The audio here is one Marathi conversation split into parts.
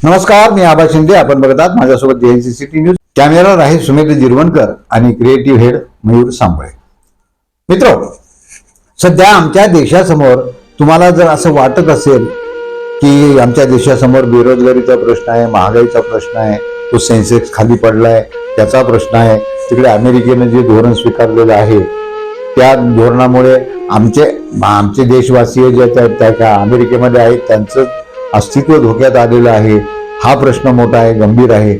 नमस्कार मी आबा शिंदे. आपण बघतात माझ्यासोबत जेएनसी सिटी न्यूज. कॅमेरावर आहे सुमित जिरवणकर आणि क्रिएटिव्ह हेड मयूर सांबळे. मित्र सध्या आमच्या देशासमोर तुम्हाला जर असं वाटत असेल की आमच्या देशासमोर बेरोजगारीचा प्रश्न आहे महागाईचा प्रश्न आहे तो सेन्सेक्स खाली पडलाय त्याचा प्रश्न आहे तिकडे अमेरिकेनं जे धोरण स्वीकारलेलं आहे त्या धोरणामुळे आमचे आमचे देशवासीय जे त्या त्या अमेरिकेमध्ये आहेत त्यांचं अस्तित्व धोक्यात आलेलं आहे. हा प्रश्न मोठा आहे गंभीर आहे.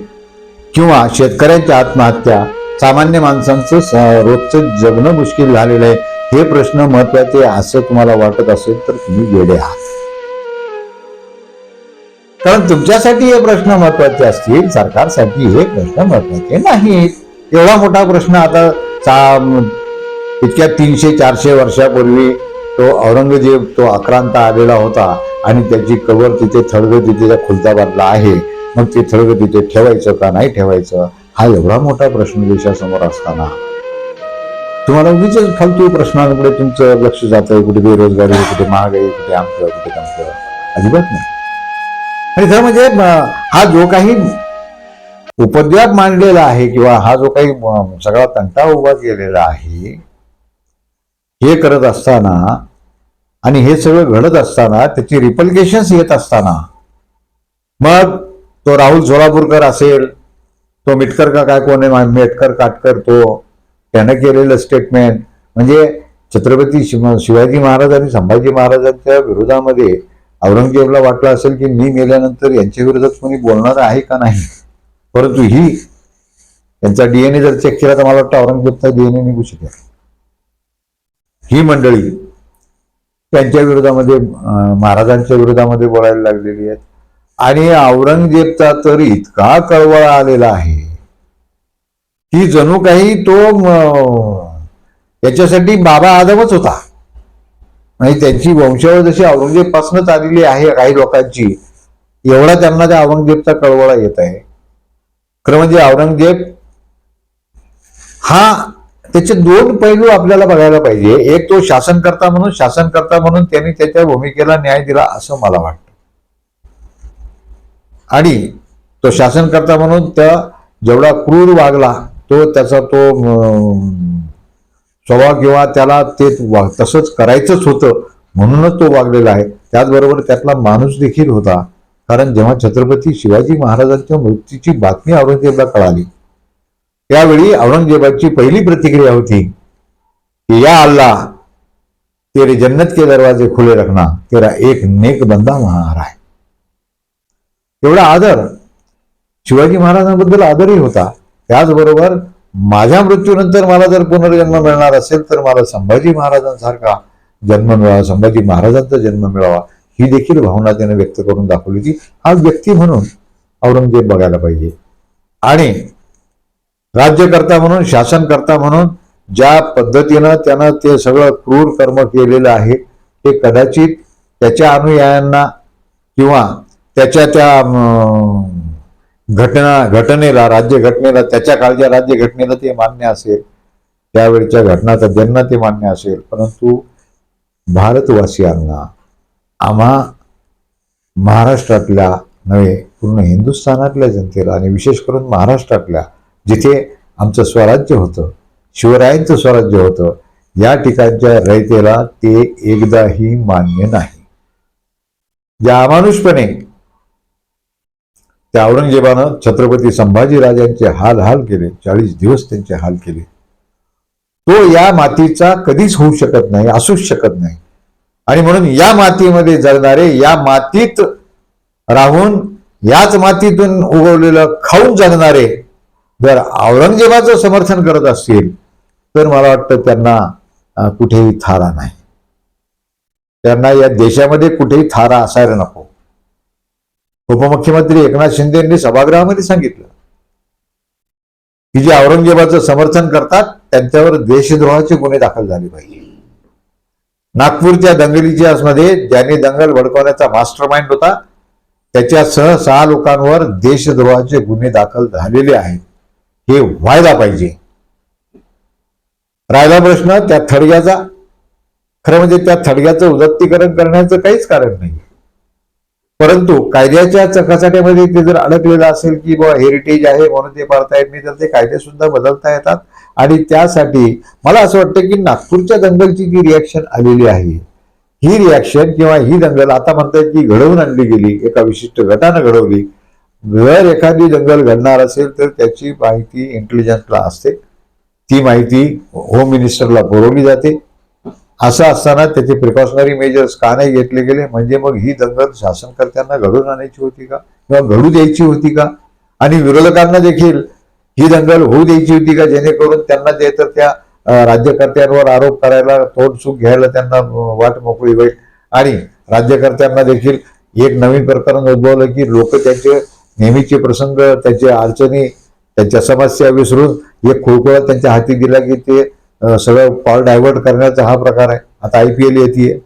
किंवा शेतकऱ्यांच्या आत्महत्या सामान्य माणसांचं स- रोजचं जगणं मुश्किल झालेलं आहे. हे प्रश्न महत्त्वाचे असं तुम्हाला वाटत असेल तर तुम्ही वेडे आहात. कारण तुमच्यासाठी हे प्रश्न महत्त्वाचे असतील सरकारसाठी हे प्रश्न महत्त्वाचे नाहीत. एवढा मोठा प्रश्न आता इतक्या तीनशे चारशे वर्षापूर्वी तो औरंगजेब तो आक्रांत आलेला होता आणि त्याची कबर तिथे थडगं तिथे त्या खुलताबादला आहे. मग ते थडगं तिथे ठेवायचं का नाही ठेवायचं हा एवढा मोठा प्रश्न देशासमोर असताना. तुम्हाला उगीच फालतू प्रश्नांकडे तुमचं लक्ष जातंय कुठे बेरोजगारी कुठे महागाई कुठे आमचं कुठे तमचं. अजिबात नाही. आणि खरं म्हणजे हा जो काही उपद्व्याप मांडलेला आहे किंवा हा जो काही सगळा तंटा उभा केलेला आहे हे करत असताना आणि हे सगळं घडत असताना त्याची रिपल्केशन्स येत असताना मग तो राहुल सोलापूरकर असेल तो मिटकर का काय कोण आहे? मेटकर काटकर तो त्यानं केलेलं स्टेटमेंट म्हणजे छत्रपती शिव- शिवाजी महाराज आणि संभाजी महाराजांच्या विरोधामध्ये औरंगजेबला वाटलं असेल की मी मेल्यानंतर यांच्या विरोधात कोणी बोलणार आहे का नाही? परंतु ही त्यांचा डीएनए जर चेक केला तर मला वाटतं औरंगजेबचा डीएनए निघू शकेल. ही मंडळी त्यांच्या विरोधामध्ये महाराजांच्या विरोधामध्ये बोलायला लागलेली आहेत. आणि औरंगजेबचा तर इतका कळवळा आलेला आहे की जणू काही तो याच्यासाठी बाबा आदमच होता. आणि त्यांची वंशावळ जशी औरंगजेब पासूनच आलेली आहे काही लोकांची एवढा त्यांना त्या औरंगजेबचा कळवळा येत आहे. खरं म्हणजे औरंगजेब हा त्याचे दोन पैलू आपल्याला बघायला पाहिजे. एक तो शासनकर्ता म्हणून शासनकर्ता म्हणून त्यांनी त्याच्या भूमिकेला न्याय दिला असं मला वाटतं. आणि तो शासनकर्ता म्हणून त्या जेवढा क्रूर वागला तो त्याचा तो स्वभाव किंवा त्याला ते वा- तसंच करायचंच होतं म्हणूनच तो वागलेला आहे. त्याचबरोबर त्यातला माणूस देखील होता. कारण जेव्हा छत्रपती शिवाजी महाराजांच्या मृत्यूची बातमी औरंगजेबला कळाली त्यावेळी औरंगजेबाची पहिली प्रतिक्रिया होती की या अल्ला तेरे जन्नत के दरवाजे खुले रखना तेरा एक नेक बंदा वहां आ रहा है. एवढा आदर शिवाजी महाराजांबद्दल आदरही होता. त्याचबरोबर माझ्या मृत्यूनंतर मला जर पुनर्जन्म मिळणार असेल तर मला संभाजी महाराजांसारखा जन्म मिळावा संभाजी महाराजांचा जन्म मिळावा ही देखील भावना त्याने व्यक्त करून दाखवली होती. हा व्यक्ती म्हणून औरंगजेब बघायला पाहिजे. आणि राज्यकर्ता म्हणून शासनकर्ता म्हणून ज्या पद्धतीनं त्यानं ते सगळं क्रूर कर्म केलेलं आहे ते कदाचित त्याच्या अनुयायांना किंवा त्याच्या त्या घटना घटनेला राज्य घटनेला त्याच्या काळच्या राज्य घटनेला ते मान्य असेल. त्यावेळच्या घटनातज्ञांना ते मान्य असेल. परंतु भारतवासियांना आम्हा महाराष्ट्रातल्या नव्हे पूर्ण हिंदुस्थानातल्या जनतेला आणि विशेष करून महाराष्ट्रातल्या जिथे आमचं स्वराज्य होतं शिवरायांचं स्वराज्य होतं या ठिकाणच्या रयतेला ते एकदाही मान्य नाही. ज्या अमानुषपणे त्या औरंगजेबानं छत्रपती संभाजीराजांचे हाल हाल केले चाळीस दिवस त्यांचे हाल केले. तो या मातीचा कधीच होऊ शकत नाही असूच शकत नाही. आणि म्हणून या मातीमध्ये जगणारे या मातीत राहून याच मातीतून उगवलेलं खाऊन जगणारे जर औरंगजेबाचं समर्थन करत असतील तर मला वाटतं त्यांना कुठेही थारा नाही. त्यांना या देशामध्ये कुठेही थारा असायला नको. उपमुख्यमंत्री एकनाथ शिंदे यांनी सभागृहामध्ये सांगितलं की जे औरंगजेबाचं समर्थन करतात त्यांच्यावर देशद्रोहाचे गुन्हे दाखल झाले पाहिजे. नागपूरच्या दंगलीच्या मध्ये ज्याने दंगल भडकवण्याचा मास्टर माइंड होता त्याच्यासह सहा लोकांवर देशद्रोहाचे गुन्हे दाखल झालेले आहेत. हे व्हायला पाहिजे. राहिला प्रश्न त्या थडग्याचा खरं म्हणजे त्या थडग्याचं उदत्तीकरण करण्याचं काहीच कारण नाही. परंतु कायद्याच्या चकाचट्यामध्ये ते जर अडकलेलं असेल की बाबा हेरिटेज आहे म्हणून ते पाळता येत नाही तर ते कायदे सुद्धा बदलता येतात. आणि त्यासाठी मला असं वाटतं की नागपूरच्या दंगलची जी रिॲक्शन आलेली आहे ही रिॲक्शन किंवा ही दंगल आता म्हणतात की घडवून आणली गेली एका विशिष्ट गटानं घडवली जर एखादी दंगल घडणार असेल तर त्याची माहिती इंटेलिजन्सला असते. ती माहिती होम मिनिस्टरला पुरवली जाते. असं असताना त्याचे प्रिकॉशनरी मेजर्स का नाही घेतले गेले? म्हणजे मग ही दंगल शासनकर्त्यांना घडून आणायची होती का? किंवा घडू द्यायची होती का? आणि विरोधकांना देखील ही दंगल होऊ द्यायची होती का? जेणेकरून त्यांना जे तर त्या राज्यकर्त्यांवर आरोप करायला तोडसूक घ्यायला त्यांना वाट मोकळी होईल. आणि राज्यकर्त्यांना देखील एक नवीन प्रकरण उद्भवलं की लोक त्यांचे नेहमीचे प्रसंग त्यांच्या अडचणी त्यांच्या समस्या विसरून एक खुळखुळा त्यांच्या हाती दिला की ते सगळं कॉल डायव्हर्ट करण्याचा हा प्रकार आहे. आता आय पी एल येते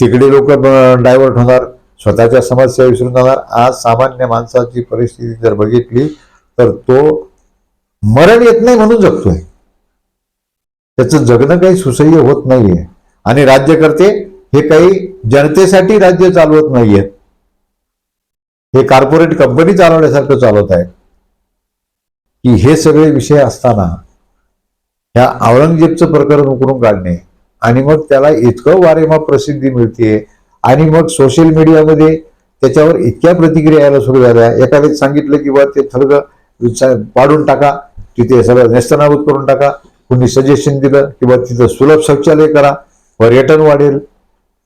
तिकडे लोक डायव्हर्ट होणार स्वतःच्या समस्या विसरून जाणार. आज सामान्य माणसाची परिस्थिती जर बघितली तर तो मरण येत नाही म्हणून जगतोय. त्याचं जगणं काही सुसह्य होत नाहीये. आणि राज्यकर्ते हे काही जनतेसाठी राज्य चालवत नाहीयेत. हे कार्पोरेट कंपनी चालवण्यासारखं चालवत आहे की हे सगळे विषय असताना ह्या औरंगजेबचं प्रकरण उकरून काढणे आणि मग त्याला इतकं वारेमा प्रसिद्धी मिळते आणि मग सोशल मीडियामध्ये त्याच्यावर इतक्या प्रतिक्रिया यायला सुरू झाल्या. एखाद्याने सांगितलं की बा ते थर्ग पाडून टाका तिथे सगळं नेस्तनाबूत करून टाका. कुणी सजेशन दिलं की तिथं सुलभ शौचालय करा पर्यटन वाढेल.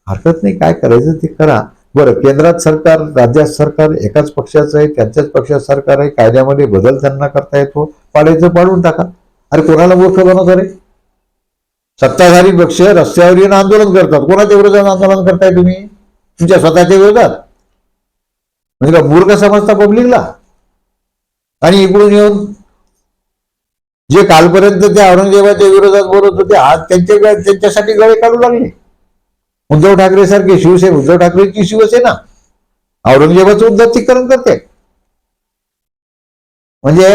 हरकत नाही काय करायचं ते करा. बरं केंद्रात सरकार राज्यात सरकार एकाच पक्षाचं आहे त्यांच्याच पक्षात सरकार आहे कायद्यामध्ये बदल त्यांना करता येतो. पाडायचं पाडून टाका. अरे कोणाला मूर्ख बनवता रे? सत्ताधारी पक्ष रस्त्यावर येऊन आंदोलन करतात. कोणाच्या विरोधात आंदोलन करताय तुम्ही? तुमच्या स्वतःच्या विरोधात. म्हणजे का मूर्ख समजता पब्लिकला. आणि इकडून येऊन जे कालपर्यंत ते औरंगजेबाच्या विरोधात बोलत होते आज त्यांच्या त्यांच्यासाठी गळे काढू लागले. उद्धव ठाकरे सारखे शिवसेना उद्धव ठाकरेची शिवसेना. औरंगजेबाचं उद्धतीकरण करते. म्हणजे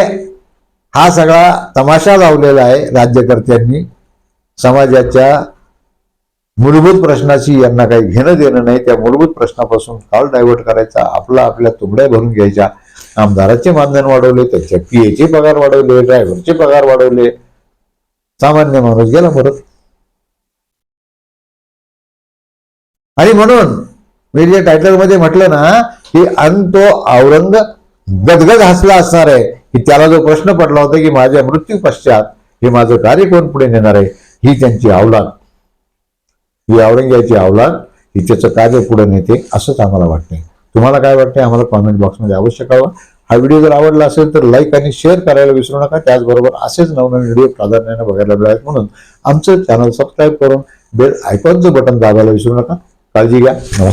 हा सगळा तमाशा लावलेला आहे राज्यकर्त्यांनी. समाजाच्या मूलभूत प्रश्नाशी यांना काही घेणं देणं नाही. त्या मूलभूत प्रश्नापासून काल डायव्हर्ट करायचा आपला आपल्या तुंबड्या भरून घ्यायच्या. आमदाराचे मानधन वाढवले त्यांच्या पीएचे पगार वाढवले ड्रायव्हरचे पगार वाढवले. सामान्य माणूस गेला परत आणि म्हणून मी जे टायटलमध्ये म्हटलं ना की अन तो औरंग गदगद हसला असणार आहे की त्याला जो प्रश्न पडला होता की माझ्या मृत्यू पश्चात हे माझं कार्य कोण पुढे नेणार आहे ही त्यांची अवलाद. ही औरंग्याची अवलाद ही त्याचं कार्य पुढे नेते असंच आम्हाला वाटतंय. तुम्हाला काय वाटतंय? आम्हाला कॉमेंट बॉक्समध्ये अवश्य कळवा. हा व्हिडिओ जर आवडला असेल तर लाईक आणि शेअर करायला विसरू नका. त्याचबरोबर असेच नवनवीन व्हिडिओ प्राधान्याने बघायला मिळावेत म्हणून आमचं चॅनल सबस्क्राईब करून बेल आयकॉनचं बटन दाबायला विसरू नका. ¿Tal llega? No.